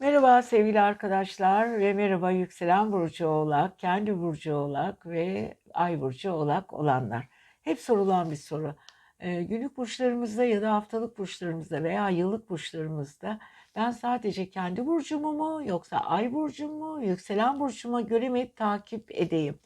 Merhaba sevgili arkadaşlar ve merhaba yükselen burcu oğlak, kendi burcu oğlak ve ay burcu oğlak olanlar. Hep sorulan bir soru. Ee, günlük burçlarımızda ya da haftalık burçlarımızda veya yıllık burçlarımızda ben sadece kendi burcumu mu yoksa ay burcumu mu yükselen burcuma göre mi takip edeyim?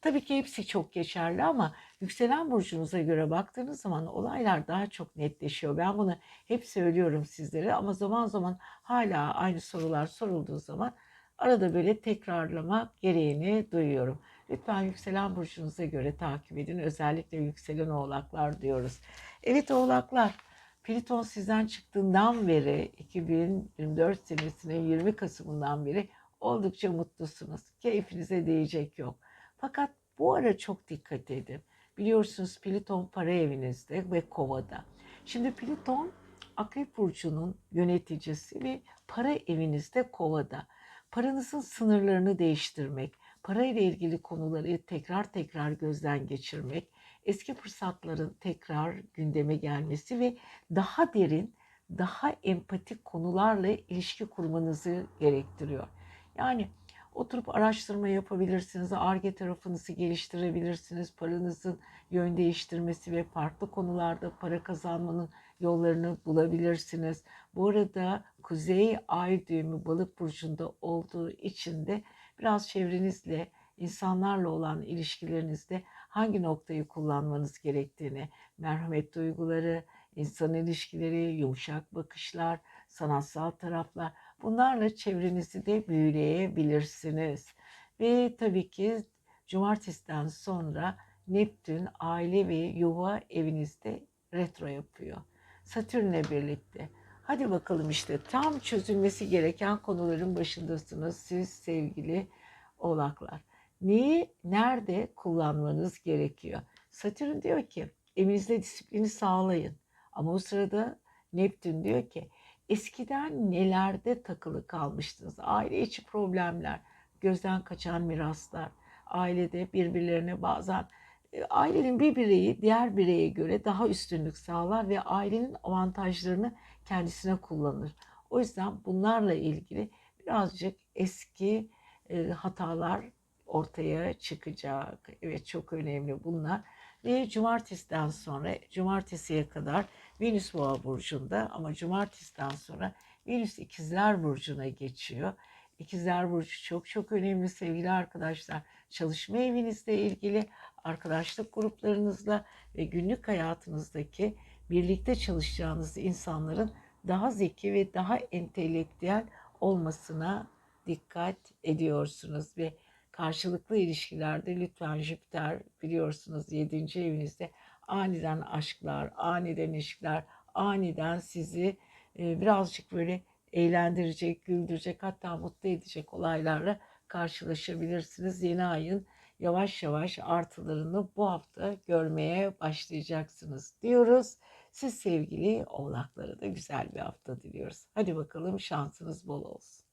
Tabii ki hepsi çok geçerli ama yükselen burcunuza göre baktığınız zaman olaylar daha çok netleşiyor. Ben bunu hep söylüyorum sizlere ama zaman zaman hala aynı sorular sorulduğu zaman arada böyle tekrarlama gereğini duyuyorum. Lütfen yükselen burcunuza göre takip edin. Özellikle yükselen oğlaklar diyoruz. Evet oğlaklar, Pliton sizden çıktığından beri 2024 senesinin 20 Kasım'ından beri oldukça mutlusunuz. Keyfinize değecek yok. Fakat bu ara çok dikkat edin. Biliyorsunuz Pliton para evinizde ve kovada. Şimdi Pliton Akrep Burcu'nun yöneticisi ve para evinizde kovada. Paranızın sınırlarını değiştirmek, parayla ilgili konuları tekrar tekrar gözden geçirmek, eski fırsatların tekrar gündeme gelmesi ve daha derin, daha empatik konularla ilişki kurmanızı gerektiriyor. Yani Oturup araştırma yapabilirsiniz, ARGE tarafınızı geliştirebilirsiniz, paranızın yön değiştirmesi ve farklı konularda para kazanmanın yollarını bulabilirsiniz. Bu arada Kuzey Ay düğümü Balık burcunda olduğu için de biraz çevrenizle, insanlarla olan ilişkilerinizde hangi noktayı kullanmanız gerektiğini, merhamet duyguları, insan ilişkileri, yumuşak bakışlar, sanatsal taraflar bunlarla çevrenizi de büyüleyebilirsiniz. Ve tabii ki cumartesiden sonra Neptün aile ve yuva evinizde retro yapıyor. Satürn'le birlikte. Hadi bakalım işte tam çözülmesi gereken konuların başındasınız siz sevgili oğlaklar. Neyi nerede kullanmanız gerekiyor? Satürn diyor ki evinizde disiplini sağlayın. Ama o sırada Neptün diyor ki eskiden nelerde takılı kalmıştınız? Aile içi problemler, gözden kaçan miraslar, ailede birbirlerine bazen e, ailenin bir bireyi diğer bireye göre daha üstünlük sağlar ve ailenin avantajlarını kendisine kullanır. O yüzden bunlarla ilgili birazcık eski e, hatalar ortaya çıkacak. Evet çok önemli bunlar. Ve cumartesiden sonra, cumartesiye kadar Venüs Boğa burcunda ama cumartesiden sonra Venüs İkizler burcuna geçiyor. İkizler burcu çok çok önemli sevgili arkadaşlar. Çalışma evinizle ilgili arkadaşlık gruplarınızla ve günlük hayatınızdaki birlikte çalışacağınız insanların daha zeki ve daha entelektüel olmasına dikkat ediyorsunuz ve karşılıklı ilişkilerde lütfen Jüpiter biliyorsunuz 7. evinizde aniden aşklar, aniden ilişkiler, aniden sizi e, birazcık böyle eğlendirecek, güldürecek hatta mutlu edecek olaylarla karşılaşabilirsiniz. Yeni ayın yavaş yavaş artılarını bu hafta görmeye başlayacaksınız diyoruz. Siz sevgili oğlaklara da güzel bir hafta diliyoruz. Hadi bakalım şansınız bol olsun.